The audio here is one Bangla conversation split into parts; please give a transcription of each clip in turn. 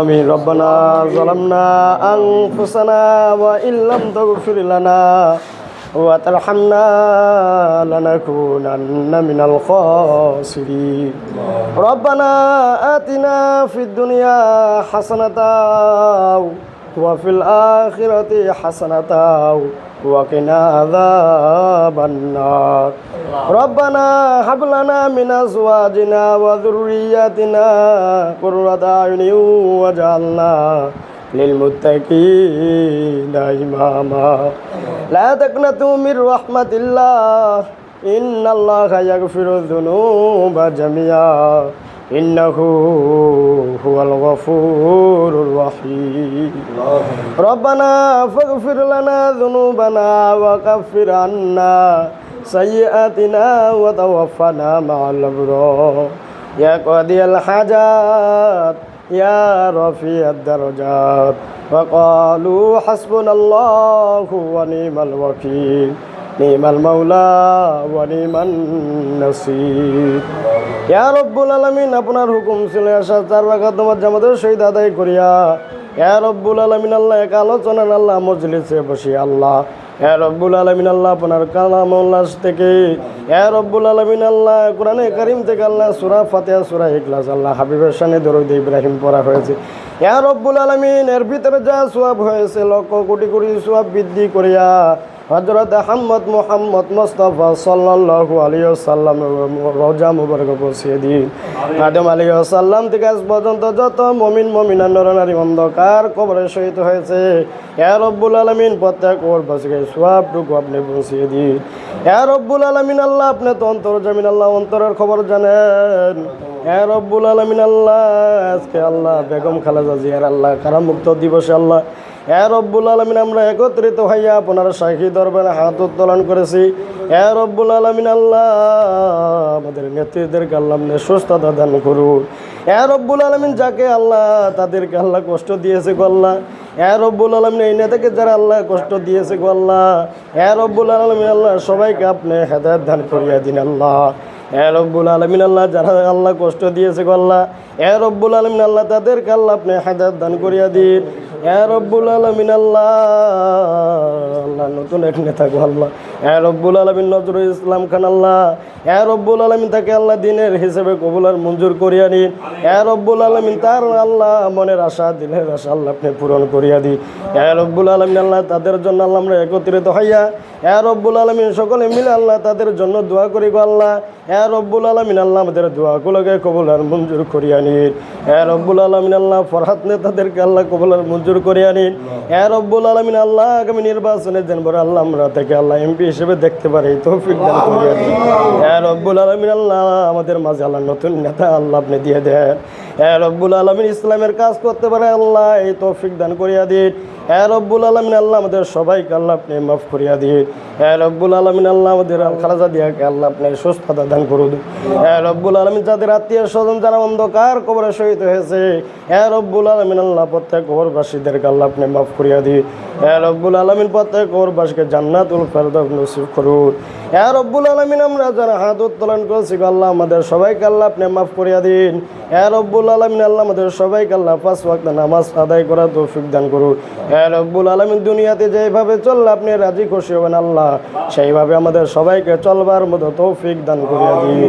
আমি রব্বানা জলামনা আনফুসানা ওয়া ইল্লাম তাগফির লানা ওয়া তারহামনা লানাকুনান্না মিনাল খাসিরিন। রব্বানা আতিনা ফিদ দুনিয়া হাসানাতাও وفي الآخرة حسنة وقنا عذاب النار ربنا هب لنا من أزواجنا وذرياتنا قرة أعين واجعلنا للمتقين إماما لا تقنطوا من رحمة الله إن الله يغفر الذنوب جميعا إنه هو الغفور الرحيم. ربنا فاغفر لنا ذنوبنا وكفر عنا سيئاتنا وتوفنا مع الأبرار. يا قاضي الحاجات يا رفيع الدرجات. وقالوا حسبنا الله ونعم الوكيل. نعم المولى ونعم النصير. রব্বুল আলমিন, আপনার হুকুম ছিল আসা চার রাখা তোমার জামাতের শহীদ আদায় করিয়া, ইয়া রব্বুল আলমিন আল্লাহ, এক আলোচনার আল্লাহ মজলিসে বসি, আল্লাহ। ইয়া রব্বুল আলমিন আল্লাহ, আপনার কালাম উল্লাস থেকে, ইয়া রব্বুল আলমিন আল্লাহ, কোরআনে করিম থেকে আল্লাহ সুরা ফাতেহা, সুরা ইকলাস আল্লাহ হাবিবের সানে দরুদ ইব্রাহিম পড়া হয়েছে। ইয়া রব্বুল আলমিন এর ভিতরে যা সোয়াব হয়েছে লক্ষ কোটি কোটি সোয়াব বৃদ্ধি করিয়া হজরত আহম্মদ মোহাম্মদ মোস্তফা সাল্লাল্লাহু আলাইহি সাল্লাম রোজা মুবারক পৌঁছিয়ে দিন। আদম আলী সাল্লাম থেকে আজ পর্যন্ত যত মমিন মমিনা নরনারী অন্ধকার কবরে শহীদ হয়েছে। এ রব্বুল আলমিন প্রত্যেক ওর বাসকে সবটুকু আপনি পৌঁছিয়ে দিন। এ রব্বুল আলমিন আল্লাহ আপনি তো অন্তর জামিন আল্লাহ অন্তরের খবর জানেন। এ রব্বুল আলমিন আল্লাহ, আজকে আল্লাহ বেগম খালেদা জিয়ার আল্লাহ কারামুক্ত দিবসে আল্লাহ, এ রব্বুল আলমিন আমরা একত্রিত হইয়া আপনার শাহী দরবারে হাত উত্তোলন করেছি। এ রব্বুল আলমিন আল্লাহ, আমাদের নেত্রীদেরকে আল্লাহ সুস্থতা দান করুন। এ রব্বুল আলমিন যাকে আল্লাহ তাদেরকে আল্লাহ কষ্ট দিয়েছে গো এ রব্বুল আলমিন এই নেতাকে যারা আল্লাহ কষ্ট দিয়েছে গো আল্লাহ, এ রব্বুল আলমিন আল্লাহ সবাইকে আপনি হেদায়ত দান করিয়া দিন আল্লাহ। এ রব্বুল আলমিন আল্লাহ, যারা আল্লাহ কষ্ট দিয়েছে গো আল্লাহ, এ রব্বুল আলমিন আল্লাহ, তাদেরকে আল্লাহ আপনি হায়দার দান করিয়া দিন। রব্বুল আলমিন আল্লাহ, নতুন এক নেতা আল্লাহ। এ রব্বুল আলমিন নজরুল ইসলাম খান আল্লাহ। এ রব্বুল আলমিন তাকে আল্লাহ দিনের হিসেবে কবুলার মঞ্জুর করিয়া নিন এ রব্বুল আলমিন তার আল্লাহ মনের আশা দিনের আশা আল্লাহ আপনি পূরণ করিয়া দিন। এ রব্বুল আলমিন আল্লাহ তাদের জন্য আল্লাহ আমরা একত্রিত হইয়া, এ রব্বুল আলমিন সকলে মিলে আল্লাহ তাদের জন্য দোয়া করি গো আল্লাহ। এ রব্বুল আলমিন আল্লাহ আমাদের দোয়াগুলোকে কবুলার মঞ্জুর করিয়া নিন। এ রব্বুল আলমিন আল্লাহ ফরহাত নেতাদেরকে আল্লাহ কবুলার মঞ্জুর করিয়া আনিন এ রব্বুল আলমিন আল্লাহ আগামী নির্বাচনের দিন বড় আল্লাহ আমরা তাকে আল্লাহ এমপি হিসেবে দেখতে পারি তৌফিক দান করিয়া দিন এ রব্বুল আলমিন আল্লাহ আমাদের মাঝে আল্লাহ নতুন নেতা আল্লাহ আপনি দিয়ে দেন। এ রব্বুল আলমিন ইসলামের কাজ করতে পারে আল্লাহ এই তৌফিক দান করিয়া দিন। এ রব্বুল আলমিন, আল্লাহ আমাদের সবাইকে আল্লাহ আপনি মাফ করিয়া দিয়ে এ রব্বুল আলমিন, আল্লাহ আমাদের খালাজা দিয়াকে আল্লাহ আপনি সুস্থতা দান করুন। এ রব্বুল আলমিন, যাদের আত্মীয় স্বজন যারা অন্ধকার কবরে শহীদ হয়েছে এ রব্বুল আলমিন, আল্লাহ প্রত্যেক কবরবাসীদেরকে আল্লাহ আপনি মাফ করিয়া দিন। এ রব্বুল আলমিন, প্রত্যেক কবরবাসীকে জান্নাতুল ফেরদাউস নসিব করুন। এ রব্বুল আলমিন, আমরা যারা হাত উত্তোলন করেছি আল্লাহ, আমাদের সবাইকে আল্লাহ আপনি মাফ করিয়া দিন। এ রব্বুল আলমিন আল্লাহ আমাদের সবাইকে আল্লাহ পাঁচ ওয়াক্ত নামাজ আদায় করা তৌফিক দান করুন এ রব্বুল আলমিন দুনিয়াতে যেভাবে চললে আপনি রাজি খুশি হবেন আল্লাহ সেইভাবে আমাদের সবাইকে চলবার মতো তৌফিক দান করিয়া দিন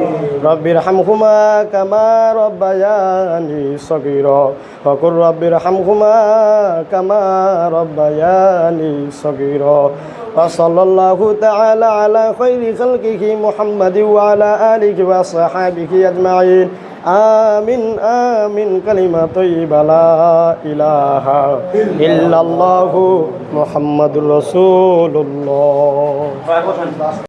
রব্বির হামহুমা কামা রব্বায়ানি সগীর ফকুর রব্বির হামহুমা কামা রব্বায়ানি সগীর وصلى الله تعالى على خير خلقه محمد وعلى آله وصحابه أجمعين আমিন আমিন কালিমা তৈবালা ইলাহা ইল্লাল্লাহু মুহাম্মাদুর রাসূলুল্লাহ।